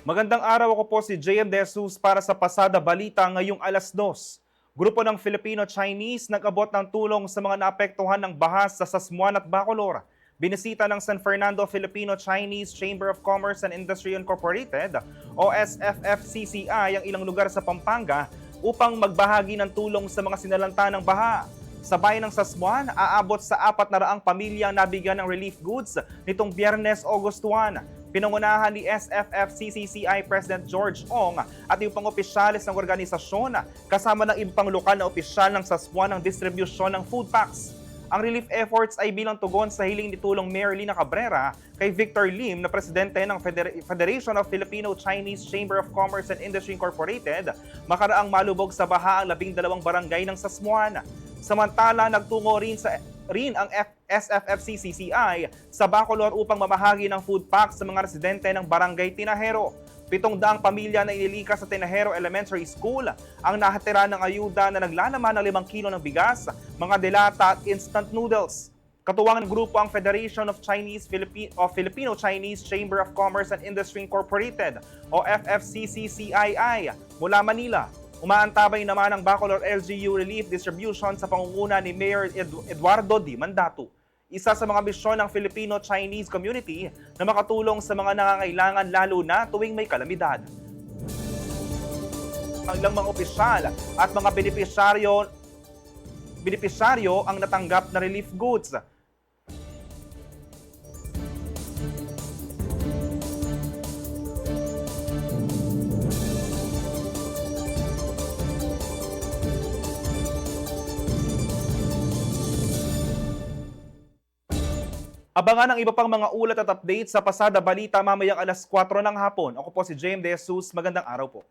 Magandang araw ako po si JM De Jesus para sa Pasada Balita ngayong alas 2. Grupo ng Filipino-Chinese nag-abot ng tulong sa mga naapektuhan ng bahas sa Sasmuan at Bacolor. Binisita ng San Fernando Filipino-Chinese Chamber of Commerce and Industry Incorporated o SFFCCI ang ilang lugar sa Pampanga upang magbahagi ng tulong sa mga sinalanta ng baha. Sa bayan ng Sasmuan, aabot sa apat na raang pamilya ang nabigyan ng relief goods nitong Biyernes, August 1. Pinangunahan ni SFFCCCI President George Ong at yung pang opisyalis ng organisasyon kasama ng ibang lokal na opisyal ng Sasmuan ng distribusyon ng food packs. Ang relief efforts ay bilang tugon sa hiling ni tulong Mayor Lina Cabrera kay Victor Lim na presidente ng Feder- Federation of Filipino-Chinese Chamber of Commerce and Industry Incorporated makaraang malubog sa baha ang labing dalawang barangay ng Sasmuan. Samantala, nagtungo rin sa rin ang F- SFFCCCI sa Bacolor upang mamahagi ng food packs sa mga residente ng Barangay Tinahero. Pitong daang pamilya na inilikas sa Tinahero Elementary School ang nahatira ng ayuda na naglalaman ng 5 kilo ng bigas, mga delata at instant noodles. Katuwang ng grupo ang Federation of Chinese Philippi- of Filipino-Chinese Chamber of Commerce and Industry Incorporated o FFCCCII mula Manila. Umaantabay naman ang Bacolor LGU Relief Distribution sa pangunguna ni Mayor Edu- Eduardo Di Mandato. Isa sa mga misyon ng Filipino-Chinese community na makatulong sa mga nangangailangan lalo na tuwing may kalamidad. Ang ilang mga opisyal at mga benepisyaryo benepisyaryo ang natanggap na relief goods. Abangan ang iba pang mga ulat at updates sa Pasada Balita mamayang alas 4 ng hapon. Ako po si James De Jesus. Magandang araw po.